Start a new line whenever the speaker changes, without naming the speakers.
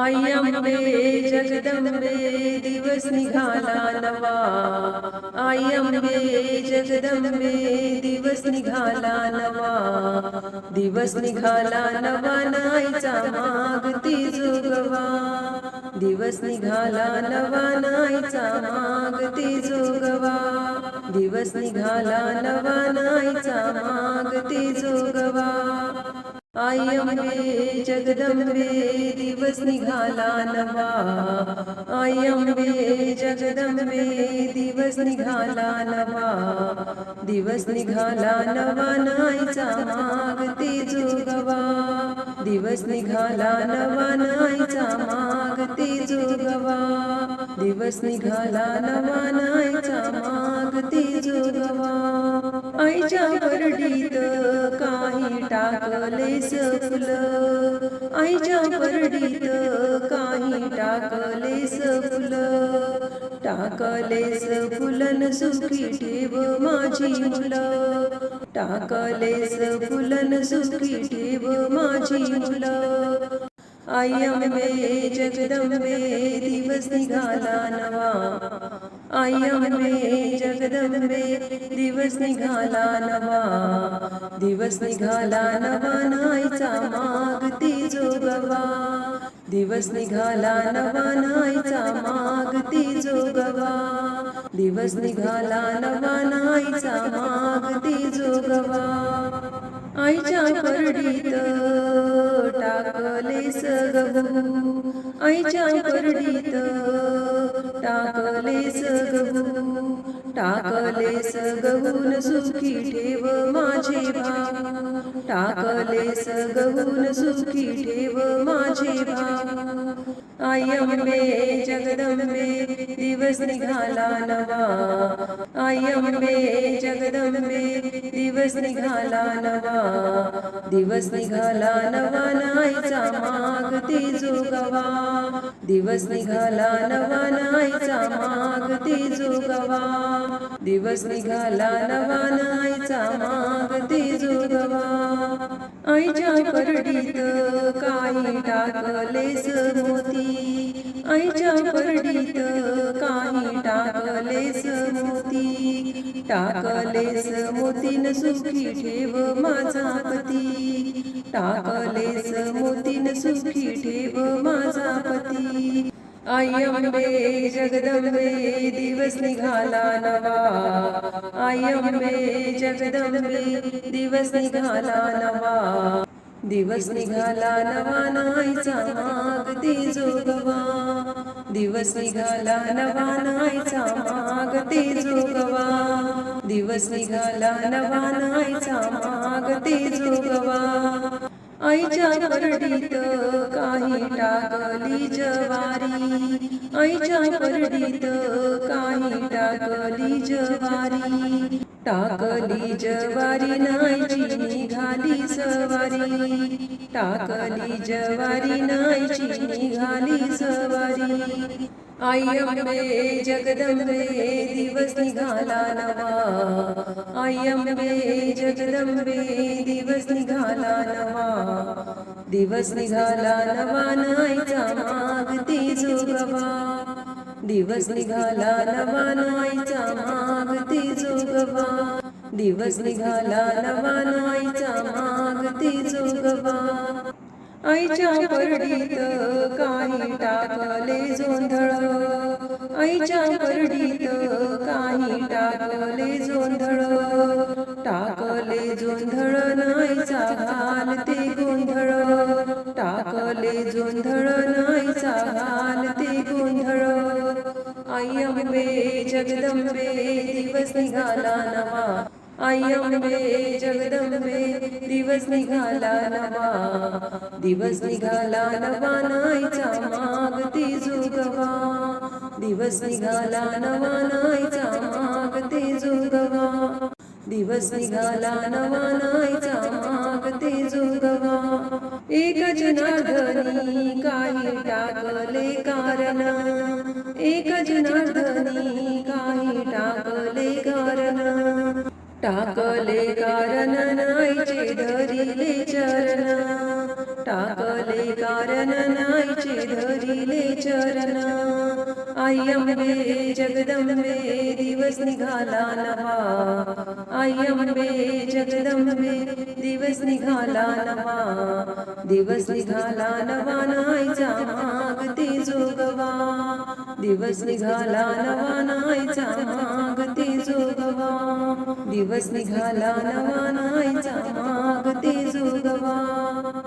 आई अंबे जगदंबे दिवस निघाला नवा आई अंबे जगदंबे दिवस निघाला नवा दिवस निघाला नवा नाईचा मागती जोगवा दिवस निघाला नवा नाईचा मागती जोगवा दिवस निघाला नवा नाईचा मागती जोगवा आई अंबे जगदंबे दिवस निघाला नवा. आई अंबे जगदंबे दिवस निघाला नवा. दिवस निघाला नवा नाईचा मागती जोगवा. दिवस निघाला नवा नाईचा मागती जोगवा. दिवस निघाला नवा नाईचा मागती जोगवा. आईच्या परडीत काही टाकलेस फुलं आईच्या परडीत काही टाकलेस फुलं. टाकलेस फुलन सुखी ठेव माझी मुलं. टाकलेस फुलन सुखी ठेव माझी मुलं. आई अंबे जगदंबे दिवस निघाला नवा. आई जगदंबे दिवस निघाला नवा दिवस निघाला नवा नाईचा मागती जोगवा दिवस निघाला नवा नाईचा मागती जोगवा दिवस निघाला नवा नाईचा मागती जोगवा आईच्या परडीत टाकले गहू आईच्या परडीत टाकले सगहू टाकले सगहून सुखी ठेव माझे भाव टाकलेस गहून सुखी ठेव माझे भाव आई अंबे जगदंबे दिवस निघाला नवा। आई अंबे जगदंबे दिवस निघाला नवा। दिवस निघाला नवा नाईचा मागती जोगवा। दिवस निघाला नवा नाईचा मागती जोगवा। दिवस निघाला नवा नायचा मागती जोगवा। आईच्या परडीत काही टाकलेस मोती। आईच्या परडीत काही टाकलेस मोती टाकलेस मोतीन सुखी ठेव माझा पती टाकलेस मोतीन सुखी ठेव माझा पती. आई अंबे जगदंबे दिवस निघाला नवा. आई अंबे जगदंबे दिवस निघाला नवा. दिवस निघाला नवा नाईचा मागती जोगवा दिवस निघाला नवा नाईचा मागती जोगवा दिवस निघाला नवा नाईचा मागती जोगवा आईच्या परडीत काही टाकली जवारी. आईच्या परडीत काही टाकली जवारी. टाकली जवारी नाईची निघाली सवारी टाकली जवारी नाईची निघाली सवारी आई अंबे जगदंबे दिवस निघाला नवा. आई अंबे जगदंबे दिवस निघाला नवा. दिवस निघाला नवा नाईचा मागती जोगवा. दिवस निघाला नवा नाईचा मागती जोगवा. दिवस निघाला नवा नाईचा मागती जोगवा. आईच्या परडीत काही टाकले जोंधळ. आईच्या परडीत काही टाकले जोंधळ. अंबे जगदंबे दिवस निघाला नवा. आई अंबे जगदंबे दिवस निघाला नवा. दिवस निघाला नवा नाईचा मागती जुगवा. दिवस निघाला नवा नाईचा मागती जुगवा. दिवस निघाला नवा नाईचा मागती जुगवा. एक जनार्दनी काही टाकले कारण. एक जनार्दनी काही टाकले कारण. टाकले कारण नाईचे धरिले चरण. टाकले कारण नाईचे धरिले चरण. आई अंबे जगदंबे दिवस निघाला नवा. आई अंबे जगदंबे दिवस निघाला नवा. दिवस निघाला नवा नायचा मागते जोगवा. दिवस निघाला नवा नायचा मागते जोगवा. दिवस निघाला नवा नायचा मागते जोगवा.